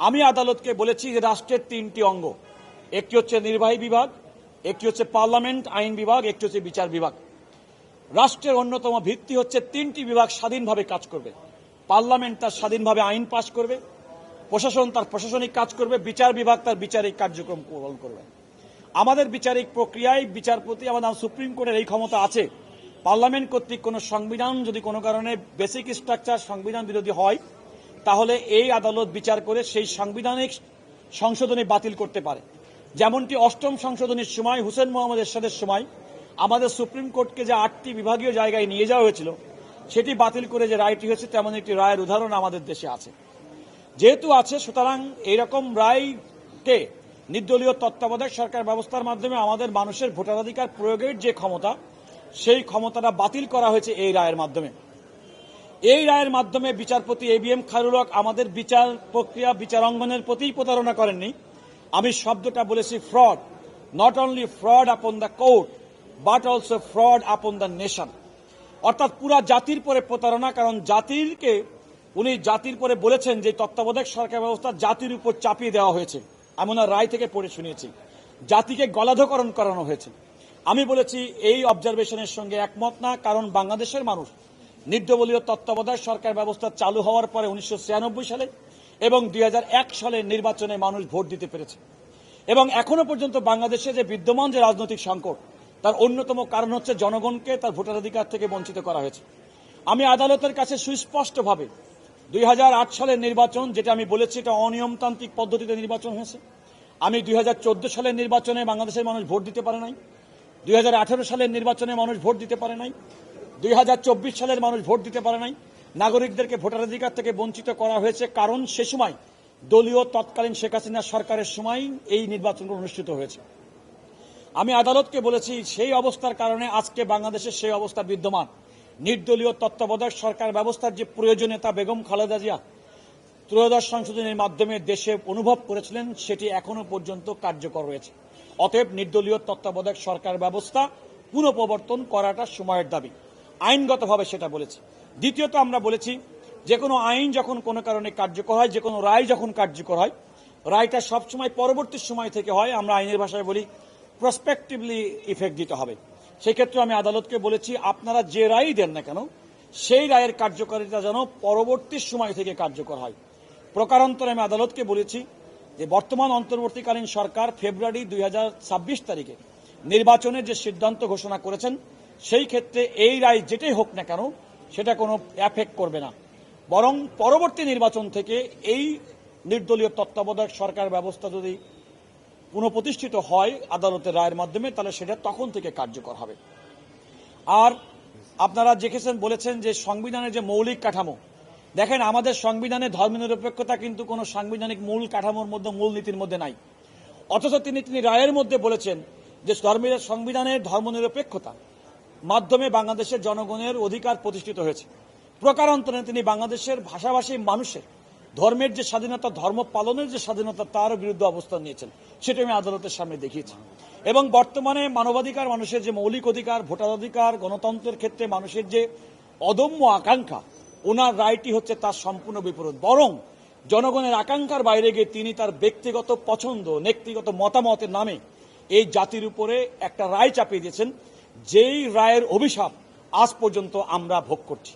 আমি আদালতকে বলেছি যে রাষ্ট্রের তিনটি অঙ্গ। একটি হচ্ছে নির্বাহী বিভাগ, একটি হচ্ছে পার্লামেন্ট, আইন বিভাগ, একটি হচ্ছে বিচার বিভাগ। রাষ্ট্রের অন্যতম ভিত্তি হচ্ছে তিনটি বিভাগ স্বাধীনভাবে কাজ করবে। পার্লামেন্ট তার স্বাধীনভাবে আইন পাশ করবে, প্রশাসন তার প্রশাসনিক কাজ করবে, বিচার বিভাগ তার বিচারিক কার্যক্রম পালন করবে। আমাদের বিচারিক প্রক্রিয়ায় বিচারপতি আমাদের সুপ্রিম কোর্টের এই ক্ষমতা আছে। পার্লামেন্ট কর্তৃক কোনো সংবিধান যদি কোনো কারণে বেসিক স্ট্রাকচার সংবিধান বিরোধী হয় তাহলে এই আদালত বিচার করে সেই সাংবিধানিক সংশোধনী বাতিল করতে পারে। যেমনটি অষ্টম সংশোধনীর সময়, হুসেন মোহাম্মদ এরশাদের সময়, আমাদের সুপ্রিম কোর্টকে যে আটটি বিভাগীয় জায়গায় নিয়ে যাওয়া হয়েছিল, সেটি বাতিল করে যে রায়টি হয়েছে, তেমন একটি রায়ের উদাহরণ আমাদের দেশে আছে। যেহেতু আছে, সুতরাং এইরকম রায়কে নির্দলীয় তত্ত্বাবধায়ক সরকার ব্যবস্থার মাধ্যমে আমাদের মানুষের ভোটাধিকার প্রয়োগের যে ক্ষমতা, সেই ক্ষমতাটা বাতিল করা হয়েছে এই রায়ের মাধ্যমে। এই রায়ের মাধ্যমে বিচারপতি A B M Khairul Haque আমাদের বিচার প্রক্রিয়া বিচারাঙ্গনের প্রতিই প্রতারণা করেননি। আমি শব্দটা বলেছি fraud not only fraud upon the court but also fraud upon the nation অর্থাৎ পুরা জাতির পরে প্রতারণা, কারণ জাতিরকে, উনি জাতির পরে বলেছেন যে তত্ত্বাবধায়ক সরকার ব্যবস্থা জাতির উপর চাপিয়ে দেওয়া হয়েছে। আমি ওনার রায় থেকে পড়ে শুনিয়েছি। জাতিকে গলাধকরণ করানো হয়েছে। আমি বলেছি এই অবজারভেশনের সঙ্গে একমত না, কারণ বাংলাদেশের মানুষ নির্দলীয় তত্ত্বাবধায়ক সরকার ব্যবস্থা চালু হওয়ার পরে উনিশশো ছিয়ানব্বই সালে এবং দুই হাজার এক সালের নির্বাচনে মানুষ ভোট দিতে পেরেছে। এবং এখনও পর্যন্ত বাংলাদেশে যে বিদ্যমান যে রাজনৈতিক সংকট, তার অন্যতম কারণ হচ্ছে জনগণকে তার ভোটাধিকার থেকে বঞ্চিত করা হয়েছে। আমি আদালতের কাছে সুস্পষ্টভাবে দুই হাজার আট সালের নির্বাচন, যেটা আমি বলেছি এটা অনিয়মতান্ত্রিক পদ্ধতিতে নির্বাচন হয়েছে। আমি দুই হাজার চোদ্দ সালের নির্বাচনে বাংলাদেশের মানুষ ভোট দিতে পারে নাই। দুই হাজার আঠেরো সালের নির্বাচনে মানুষ ভোট দিতে পারে নাই। দুই হাজার চব্বিশ সালের মানুষ ভোট দিতে পারে নাই। নাগরিকদেরকে ভোটাধিকার থেকে বঞ্চিত করা হয়েছে, কারণ সে সময় দলীয় তৎকালীন শেখ হাসিনা সরকারের সময় এই নির্বাচনগুলো অনুষ্ঠিত হয়েছে। আমি আদালতকে বলেছি, সেই অবস্থার কারণে আজকে বাংলাদেশের সেই অবস্থা বিদ্যমান। নির্দলীয় তত্ত্বাবধায়ক সরকার ব্যবস্থার যে প্রয়োজনীয়তা বেগম খালেদা জিয়া ত্রয়োদশ সংশোধনের মাধ্যমে দেশে অনুভব করেছিলেন, সেটি এখনও পর্যন্ত কার্যকর রয়েছে অতএব নির্দলীয় তত্ত্বাবধায়ক সরকার ব্যবস্থা পুনঃপ্রবর্তন করাটা সময়ের দাবি। আইনগতভাবে সেটা বলেছি। দ্বিতীয়ত আমরা বলেছি যে কোনো আইন যখন কোনো কারণে কার্যকর হয় যে কোনো রায় যখন কার্যকর হয়, রায়টা সবসময় পরবর্তী সময় থেকে হয়, আমরা আইনের ভাষায় বলি প্রসপেক্টিভলি ইফেক্ট দিতে হবে। সেই ক্ষেত্রে আমি আদালতকে বলেছি, আপনারা যে রায়ই দেন না কেন, সেই রায়ের কার্যকারিতা যেন পরবর্তী সময় থেকে কার্যকর হয়। প্রকারান্তরে আমি আদালতকে বলেছি যে বর্তমান অন্তর্বর্তীকালীন সরকার ফেব্রুয়ারি দুই হাজার ছাব্বিশ তারিখে নির্বাচনের যে সিদ্ধান্ত ঘোষণা করেছেন সেই ক্ষেত্রে এই রায় যেটাই হোক না কেন, সেটা কোনো অ্যাফেক্ট করবে না। বরং পরবর্তী নির্বাচন থেকে এই নির্দলীয় তত্ত্বাবধায়ক সরকার ব্যবস্থা যদি পুনঃপ্রতিষ্ঠিত হয় আদালতের রায়ের মাধ্যমে, তাহলে সেটা তখন থেকে কার্যকর হবে। আর আপনারা দেখেছেন, বলেছেন যে সংবিধানের যে মৌলিক কাঠামো, দেখেন আমাদের সংবিধানে ধর্মনিরপেক্ষতা কিন্তু কোনো সাংবিধানিক মূল কাঠামোর মধ্যে, মূল নীতির মধ্যে নাই। অথচ তিনি তিনি রায়ের মধ্যে বলেছেন যে ধর্মের, সংবিধানের ধর্মনিরপেক্ষতা মাধ্যমে বাংলাদেশের জনগণের অধিকার প্রতিষ্ঠিত হয়েছে। প্রকারান্তরে তিনি বাংলাদেশের ভাষাভাষী মানুষের ধর্মের যে স্বাধীনতা, ধর্ম পালনের যে স্বাধীনতা, তার বিরুদ্ধে অবস্থান নিয়েছেন, সেটা আমি আদালতের সামনে দেখিয়েছি। এবং বর্তমানে মানবাধিকার মানুষের যে মৌলিক অধিকার, ভোটাধিকার, গণতন্ত্রের ক্ষেত্রে মানুষের যে অদম্য আকাঙ্ক্ষা, ওনার রায়টি হচ্ছে তার সম্পূর্ণ বিপরীত। বরং জনগণের আকাঙ্ক্ষার বাইরে গিয়ে তিনি তার ব্যক্তিগত পছন্দ, ব্যক্তিগত মতামতের নামে এই জাতির উপরে একটা রায় চাপিয়ে দিয়েছেন। যেই রায়ের অভিশাপ আজ পর্যন্ত আমরা ভোগ করছি।